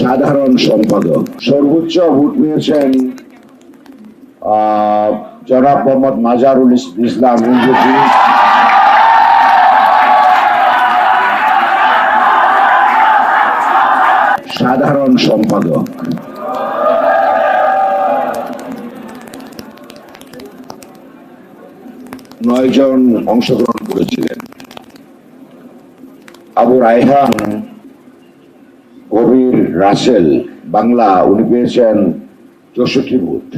সাধারণ সম্পাদক। সর্বোচ্চ ভোট নিয়েছেন জনাব মোহাম্মদ মাজারুল ইসলাম সাধারণ সম্পাদক। নয় জন অংশগ্রহণ করেছিলেন। আবু রায়হান রাসেল, বাংলা উনি পেয়েছেন চৌষট্টি ভোট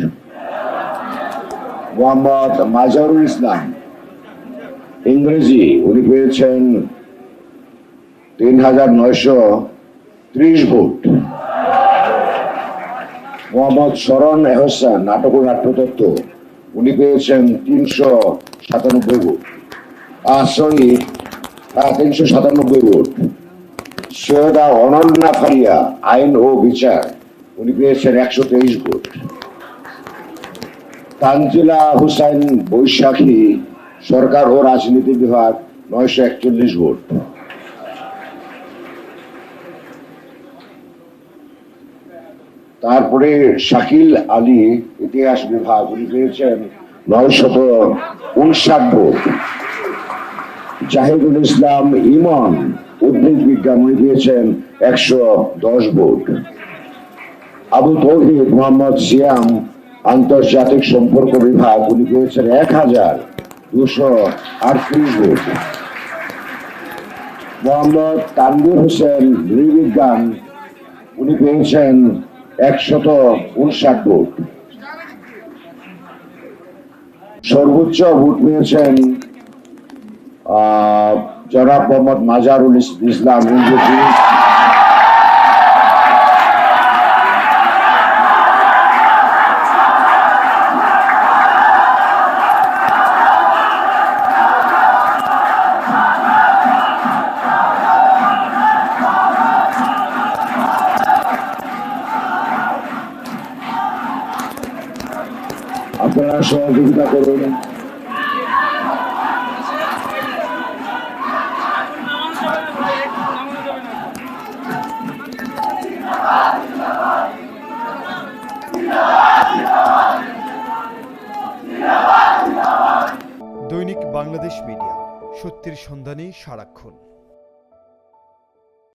মোহাম্মদ মাজারুল ইসলাম, ইংরেজি উনি পেয়েছেন তিন হাজার নয়শো ত্রিশ ভোট মোহাম্মদ শরণ এহসান, নাটক ও নাট্যতত্ত্ব, উনি পেয়েছেন তিনশো সাতানব্বই ভোট আর সরি তিনশো সাতানব্বই ভোট অনন্যা ফারিয়া, আইন ও বিচার। উনি পেয়েছেন একশো তেইশ তানজিলা হুসাইন বৈশাখী সরকার ও রাজনীতি বিভাগ, নয়শো একচল্লিশ ভোট। তারপরে শাকিল আলী, ইতিহাস বিভাগ, উনি পেয়েছেন নয় নয়শত উনষাট ভোট। জাহিদুল ইসলাম ইমন, উদ্ভিদ বিজ্ঞান উনি পেয়েছেন একশো দশ ভোট আবু তৌহিদ মোহাম্মদ সিয়াম আন্তর্জাতিক সম্পর্ক বিভাগ উনি পেয়েছেন এক হাজার দুশো আটত্রিশ ভোট মোহাম্মদ তানভীর হোসেন নৃবিজ্ঞান উনি পেয়েছেন একশত উনষাট ভোট সর্বোচ্চ ভোট পেয়েছেন জনাব মোহাম্মদ মাজারুল ইস- ইসলাম আপনারা সহযোগিতা করুন বাংলাদেশ মিডিয়া। সত্যের সন্ধানে সারাক্ষণ।